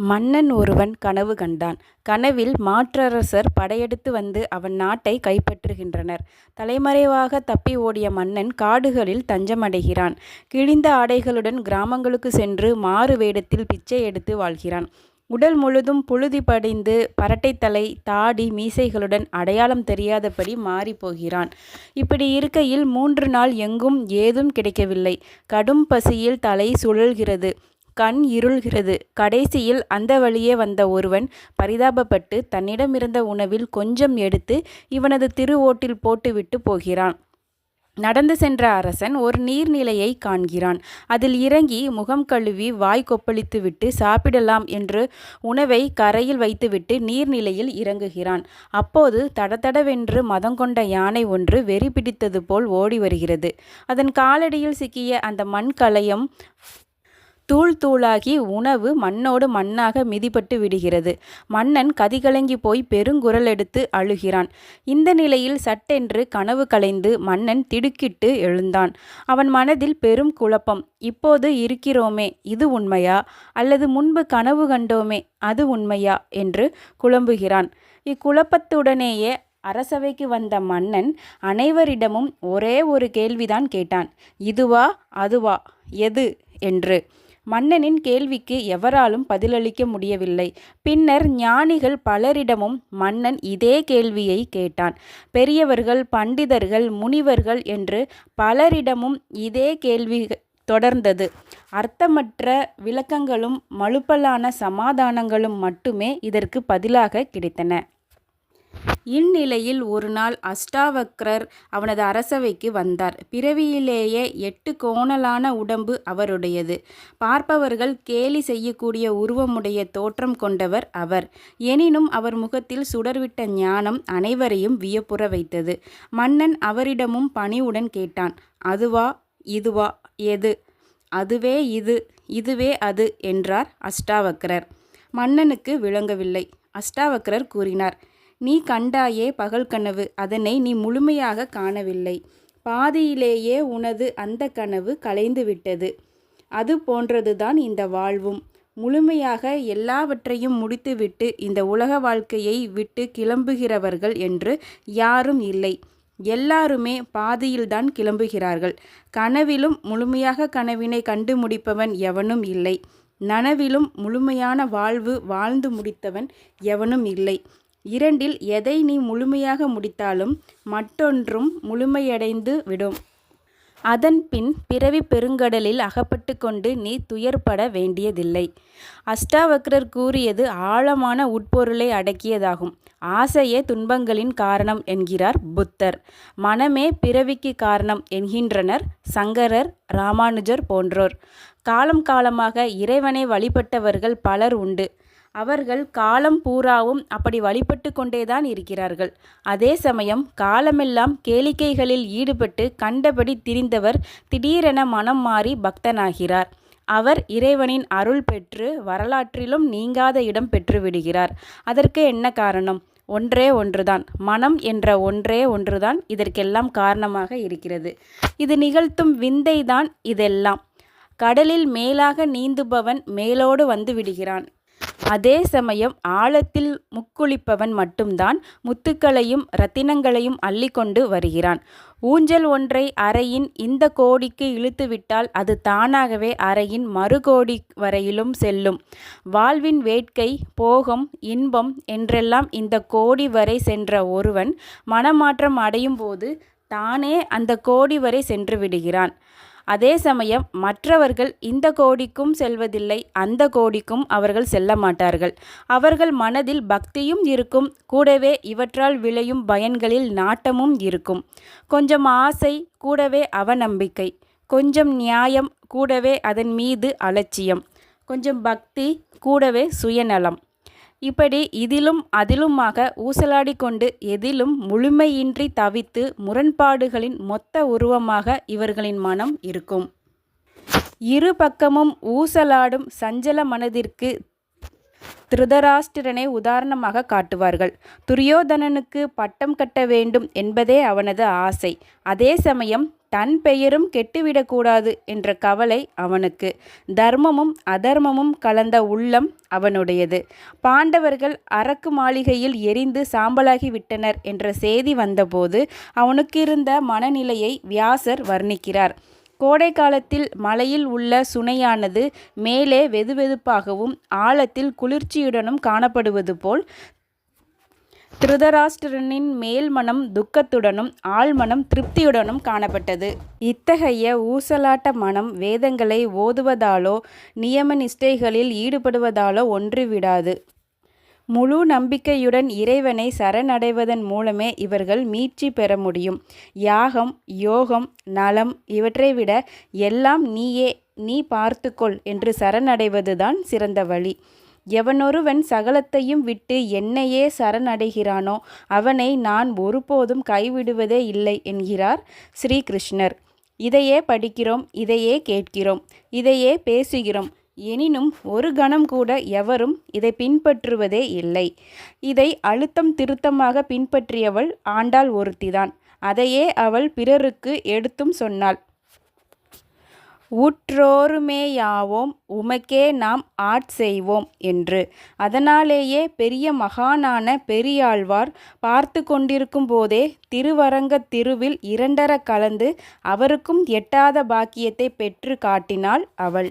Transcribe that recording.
மன்னன் ஒருவன் கனவு கண்டான். கனவில் மாற்றரசர் படையெடுத்து வந்து அவன் நாட்டை கைப்பற்றுகின்றனர். தலைமறைவாக தப்பி ஓடிய மன்னன் காடுகளில் தஞ்சமடைகிறான். கிழிந்த ஆடைகளுடன் கிராமங்களுக்கு சென்று மாறு வேடத்தில் பிச்சை எடுத்து வாழ்கிறான். உடல் முழுதும் புழுதி படிந்து பரட்டைத்தலை தாடி மீசைகளுடன் அடையாளம் தெரியாதபடி மாறிப்போகிறான் போகிறான். இப்படியிருக்கையில் மூன்று நாள் எங்கும் ஏதும் கிடைக்கவில்லை. கடும் பசியில் தலை சுழல்கிறது. கண் இருள்கிறது. கடைசியில் அந்த வழியே வந்த ஒருவன் பரிதாபப்பட்டு தன்னிடமிருந்த உணவில் கொஞ்சம் எடுத்து இவனது திரு ஓட்டில் போட்டுவிட்டுப் போகிறான். நடந்து சென்ற அரசன் ஒரு நீர்நிலையைக் காண்கிறான். அதில் இறங்கி முகம் கழுவி வாய் கொப்பளித்துவிட்டு சாப்பிடலாம் என்று உணவை கரையில் வைத்துவிட்டு நீர்நிலையில் இறங்குகிறான். அப்போது தடதடவென்று மதங்கொண்ட யானை ஒன்று வெறி பிடித்தது போல் ஓடி வருகிறது. அதன் காலடியில் சிக்கிய அந்த மண் கலயம் தூள் தூளாகி உணவு மண்ணோடு மண்ணாக மிதிபட்டு விடுகிறது. மன்னன் கதிகலங்கிப் பெருங்குரல் எடுத்து அழுகிறான். இந்த நிலையில் சட்டென்று கனவு கலைந்து மன்னன் திடுக்கிட்டு எழுந்தான். அவன் மனதில் பெரும் குழப்பம். இப்போது இருக்கிறோமே இது உண்மையா? அல்லது முன்பு கனவு கண்டோமே அது உண்மையா? என்று குழம்புகிறான். இக்குழப்பத்துடனேயே அரசவைக்கு வந்த மன்னன் அனைவரிடமும் ஒரே ஒரு கேள்விதான் கேட்டான். இதுவா? அதுவா? எது? என்று. மன்னனின் கேள்விக்கு எவராலும் பதிலளிக்க முடியவில்லை. பின்னர் ஞானிகள் பலரிடமும் மன்னன் இதே கேள்வியை கேட்டான். பெரியவர்கள் பண்டிதர்கள் முனிவர்கள் என்று பலரிடமும் இதே கேள்வி தொடர்ந்தது. அர்த்தமற்ற விளக்கங்களும் மழுப்பலான சமாதானங்களும் மட்டுமே இதற்கு பதிலாக கிடைத்தன. இந்நிலையில் ஒருநாள் அஷ்டாவக்ரர் அவனது அரசவைக்கு வந்தார். பிறவியிலேயே எட்டு கோணலான உடம்பு அவருடையது. பார்ப்பவர்கள் கேலி செய்யக்கூடிய உருவமுடைய தோற்றம் கொண்டவர் அவர். எனினும் அவர் முகத்தில் சுடர்விட்ட ஞானம் அனைவரையும் வியப்புற வைத்தது. மன்னன் அவரிடமும் பணிவுடன் கேட்டான். அதுவா? இதுவா? எது? அதுவே இது. இதுவே அது என்றார் அஷ்டாவக்ரர். மன்னனுக்கு விளங்கவில்லை. அஷ்டாவக்ரர் கூறினார் நீ கண்டாயே பகல் கனவு அதனை நீ முழுமையாக காணவில்லை. பாதியிலேயே உனது அந்த கனவு கலைந்து விட்டது அது போன்றதுதான் இந்த வாழ்வும். முழுமையாக எல்லாவற்றையும் முடித்துவிட்டு இந்த உலக வாழ்க்கையை விட்டு கிளம்புகிறவர்கள் என்று யாரும் இல்லை. எல்லாருமே பாதியில்தான் கிளம்புகிறார்கள். கனவிலும் முழுமையாக கனவினை கண்டு முடிப்பவன் எவனும் இல்லை. நனவிலும் முழுமையான வாழ்வு வாழ்ந்து முடித்தவன் எவனும் இல்லை. இரண்டில் எதை நீ முழுமையாக முடித்தாலும் மற்றொன்றும் முழுமையடைந்து விடும். அதன்பின் பிறவி பெருங்கடலில் அகப்பட்டு கொண்டு நீ துயர்பட வேண்டியதில்லை. அஷ்டாவக்ரர் கூறியது ஆழமான உட்பொருளை அடக்கியதாகும். ஆசையே துன்பங்களின் காரணம் என்கிறார் புத்தர். மனமே பிறவிக்கு காரணம் என்கின்றனர் சங்கரர் ராமானுஜர் போன்றோர். காலம் காலமாக இறைவனை வழிபட்டவர்கள் பலர் உண்டு. அவர்கள் காலம் பூராவும் அப்படி வழிபட்டு கொண்டேதான் இருக்கிறார்கள். அதே சமயம் காலமெல்லாம் கேளிக்கைகளில் ஈடுபட்டு கண்டபடி திரிந்தவர் திடீரென மனம் மாறி பக்தனாகிறார். அவர் இறைவனின் அருள் பெற்று வரலாற்றிலும் நீங்காத இடம் பெற்றுவிடுகிறார். அதற்கு என்ன காரணம்? ஒன்றே ஒன்றுதான். மனம் என்ற ஒன்றே ஒன்றுதான் இதற்கெல்லாம் காரணமாக இருக்கிறது. இது நிகழ்த்தும் விந்தைதான் இதெல்லாம். கடலில் மேலாக நீந்துபவன் மேலோடு வந்து விடுகிறான் அதே சமயம் ஆழத்தில் முக்குளிப்பவன் மட்டும்தான் முத்துக்களையும் ரத்தினங்களையும் அள்ளிக்கொண்டு வருகிறான். ஊஞ்சல் ஒன்றை அறையின் இந்த கோடிக்கு இழுத்துவிட்டால் அது தானாகவே அறையின் மறுகோடி வரையிலும் செல்லும். வாழ்வின் வேட்கை போகம் இன்பம் என்றெல்லாம் இந்த கோடி வரை சென்ற ஒருவன் மனமாற்றம் அடையும் போது தானே அந்த கோடி வரை சென்று விடுகிறான் அதே சமயம் மற்றவர்கள் இந்த கோடிக்கும் செல்வதில்லை அந்த கோடிக்கும் அவர்கள் செல்ல மாட்டார்கள் அவர்கள் மனதில் பக்தியும் இருக்கும் கூடவே இவற்றால் விளையும் பயன்களில் நாட்டமும் இருக்கும். கொஞ்சம் ஆசை கூடவே அவநம்பிக்கை. கொஞ்சம் நியாயம் கூடவே அதன் மீது அலட்சியம். கொஞ்சம் பக்தி கூடவே சுயநலம். இப்படி இதிலும் அதிலுமாக ஊசலாடி கொண்டு எதிலும் முழுமையின்றி தவித்து முரண்பாடுகளின் மொத்த உருவமாக இவர்களின் மனம் இருக்கும். இரு பக்கமும் ஊசலாடும் சஞ்சல மனதிற்கு திருதராஷ்டிரனை உதாரணமாக காட்டுவார்கள். துரியோதனனுக்கு பட்டம் கட்ட வேண்டும் என்பதே அவனது ஆசை. அதே சமயம் தன் பெயரும் கெட்டுவிடக்கூடாது என்ற கவலை அவனுக்கு தர்மமும் அதர்மமும் கலந்த உள்ளம் அவனுடையது பாண்டவர்கள் அரக்கு மாளிகையில் எரிந்து சாம்பலாகி விட்டனர் என்ற செய்தி வந்தபோது அவனுக்கு இருந்த மனநிலையை வியாசர் வர்ணிக்கிறார் கோடை காலத்தில் மலையில் உள்ள சுனையானது மேலே வெதுவெதுப்பாகவும் ஆழத்தில் குளிர்ச்சியுடனும் காணப்படுவது போல் திருதராஷ்டிரனின் மேல்மனம் துக்கத்துடனும் ஆழ்மனம் திருப்தியுடனும் காணப்பட்டது. இத்தகைய ஊசலாட்ட மனம் வேதங்களை ஓதுவதாலோ நியம நிஷ்டைகளில் ஈடுபடுவதாலோ ஒன்றுவிடாது. முழு நம்பிக்கையுடன் இறைவனை சரணடைவதன் மூலமே இவர்கள் மீட்சி பெற முடியும். யாகம் யோகம் நலம் இவற்றை விட எல்லாம் நீயே நீ பார்த்துக்கொள் என்று சரணடைவதுதான் சிறந்த வழி. எவனொருவன் சகலத்தையும் விட்டு என்னையே சரணடைகிறானோ அவனை நான் ஒருபோதும் கைவிடுவதே இல்லை என்கிறார் ஸ்ரீகிருஷ்ணர் இதையே படிக்கிறோம் இதையே கேட்கிறோம் இதையே பேசுகிறோம் எனினும் ஒரு கணம் கூட எவரும் இதை பின்பற்றுவதே இல்லை. இதை அழுத்தம் திருத்தமாக பின்பற்றியவள் ஆண்டாள் ஒருத்திதான். அதையே அவள் பிறருக்கு எடுத்தும் சொன்னாள். ஊற்றோருமேயாவோம் உமக்கே நாம் ஆட்செய்வோம் என்று. அதனாலேயே பெரிய மகானான பெரியாழ்வார் பார்த்து கொண்டிருக்கும் போதே திருவரங்கத் திருவில் இரண்டர கலந்து அவருக்கும் எட்டாத பாக்கியத்தை பெற்று காட்டினாள் அவள்.